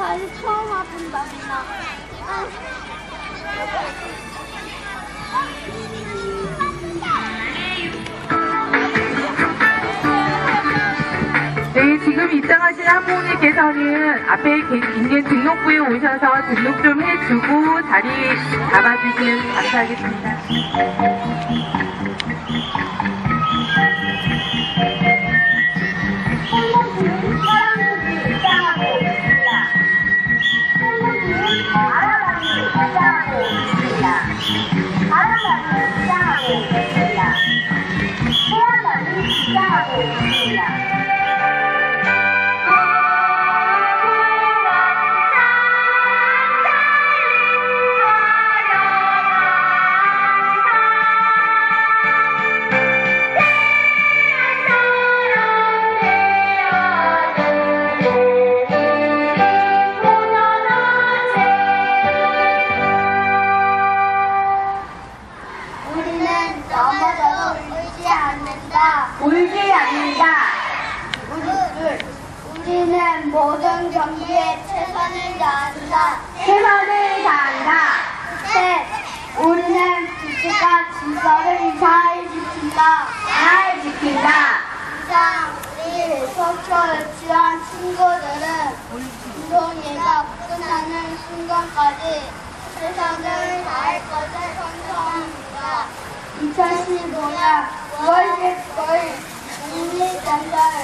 다시 처음 와본다, 나. 아. 네, 지금 입장하신 학부모님께서는 앞에 개- 있는 등록부에 오셔서 등록 좀 해주고 자리 잡아주시면 감사하겠습니다.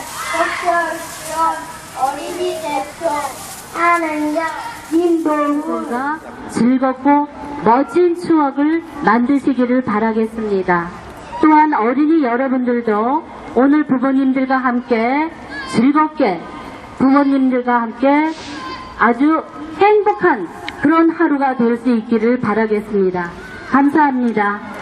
국립전설 속초 유치원 어린이 대표 한은경 김동훈 가 즐겁고 멋진 추억을 만드시기를 바라겠습니다. 또한 어린이 여러분들도 오늘 부모님들과 함께 즐겁게 부모님들과 함께 아주 행복한 그런 하루가 될 수 있기를 바라겠습니다. 감사합니다.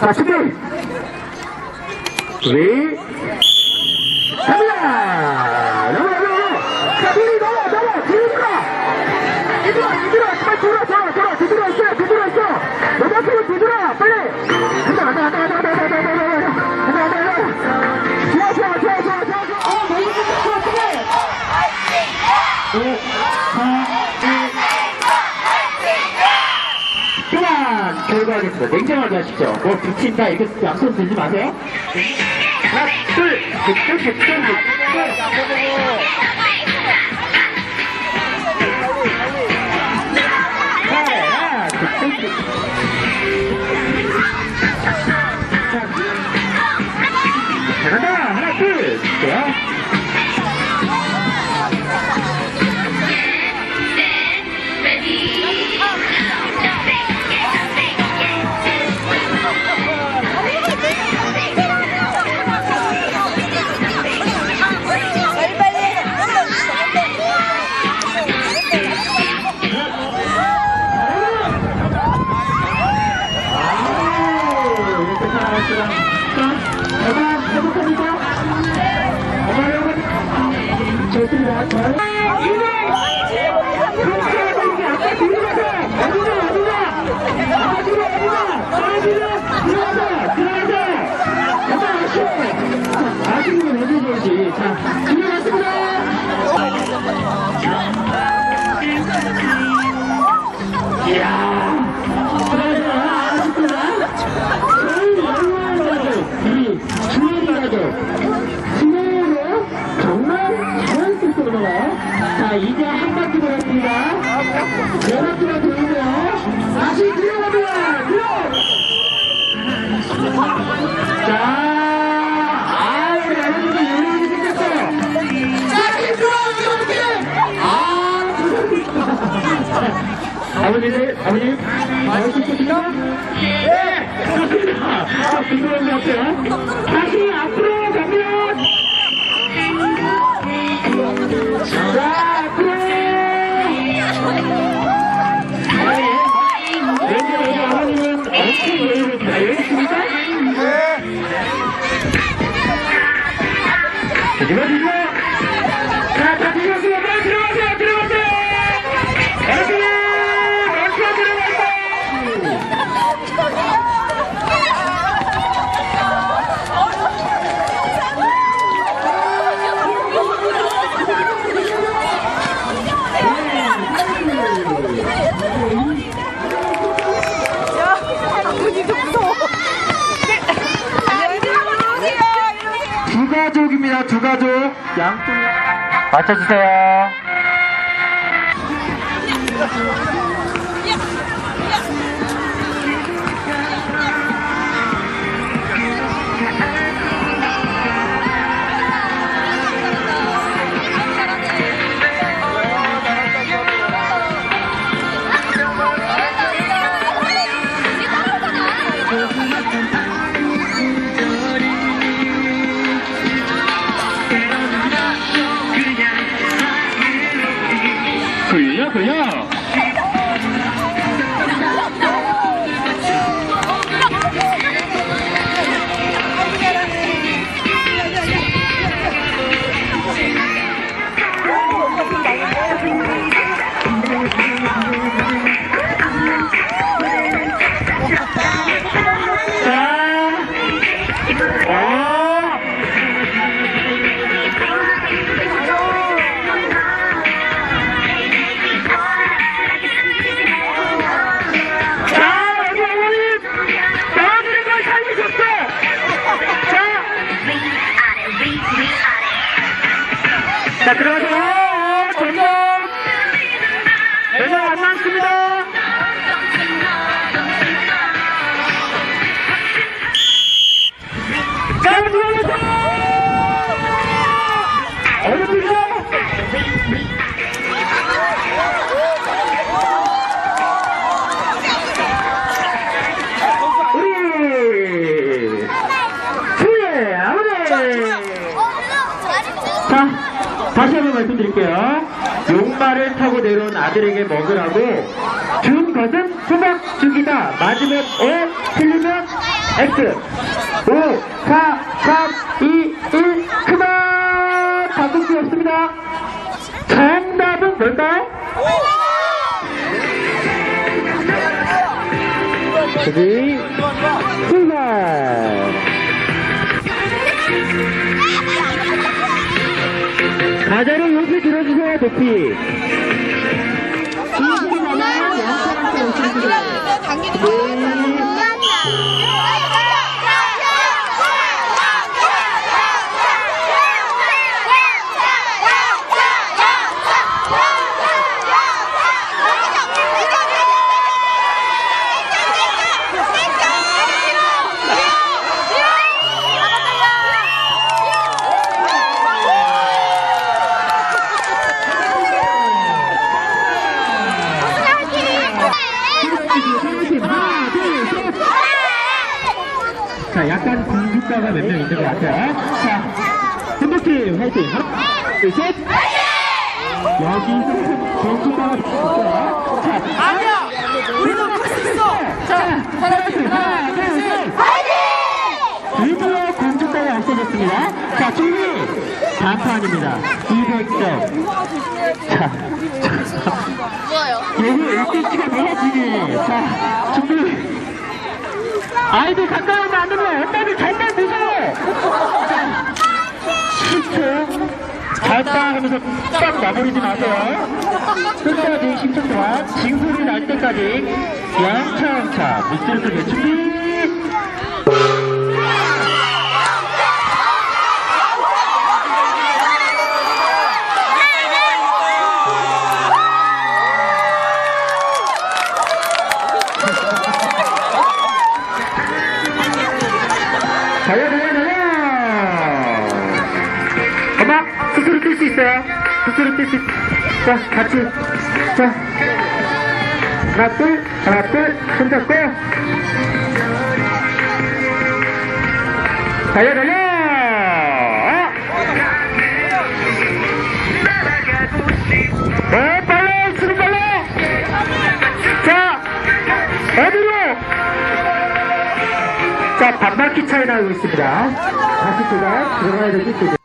Sabe? Vem. 하겠습니다. 냉정하게 하십시오. 뭐, 붙인다, 이렇게 양손 들지 마세요. 하나, 둘, 득점, 득점. 하나, Gracias. 그렇습니다. 자, 부끄러운 것 같아요. 다시 앞으로 가면. 자, 앞으로. 왠지 우리 아버님은 엄청 여유롭다. 여유 있습니까? 자, 들어가시죠. 자, 자, 들어가세요. 빨리 들어가세요. 들어가세요. 여러분, 어서 들어가세요. 두 가족입니다. 두 가족. 양쪽 맞춰주세요. 자, 말씀드릴게요. 용말을 타고 내려온 아들에게 먹으라고 준 것은 수박 죽이다. 맞으면 O 틀리면 X. 5 4 3 2 1 그만! 바꿀 수 없습니다. 정답은 뭘까요? 저기 출발 과자를 높이 들어주세요 높이 자, 약간 공주가가 몇 명 있는 것 같아요. 자, 핸드팀 화이팅! 하나, 둘, 셋! 여기서 공주가가 있어요. 자, 아니야! 우리도 할수 있어! 자, 하나, 둘, 하나, 둘, 셋! 드디어 공주가가 없어졌습니다. 자, 준비! 단판입니다. 200점. 자, 뭐예요? 여기 1대치가 뭐야, 지금? 자, 준비! 아이들 가까이 오면 안 됩니다. 엄마들 정말 무서워. 자, 10초. 잘까 하면서 딱 나버리지 마세요. 끝까지 10초 동안 징소리 날 때까지 영차영차 밑줄 끄게 준비. 있... 자, 같이. 자. 하나, 둘, 하나, 둘, 손 잡고. 달려, 달려! 어, 빨리! 지금 빨리! 자, 어디로? 자, 반바퀴 차이 나고 있습니다. 다시 제가 들어가야 죠 하나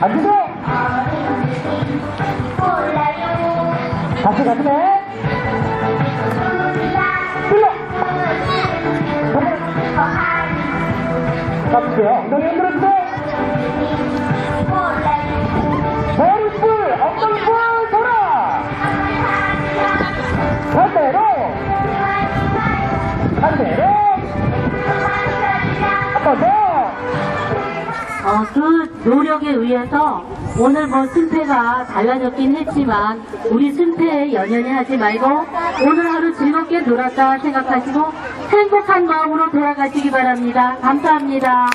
앉으세요. 가슴에 뛰어 가보세요 엉덩이 흔들어주세요 노력에 의해서 오늘 뭐 승패가 달라졌긴 했지만 우리 승패에 연연히 하지 말고 오늘 하루 즐겁게 놀았다 생각하시고 행복한 마음으로 돌아가시기 바랍니다. 감사합니다.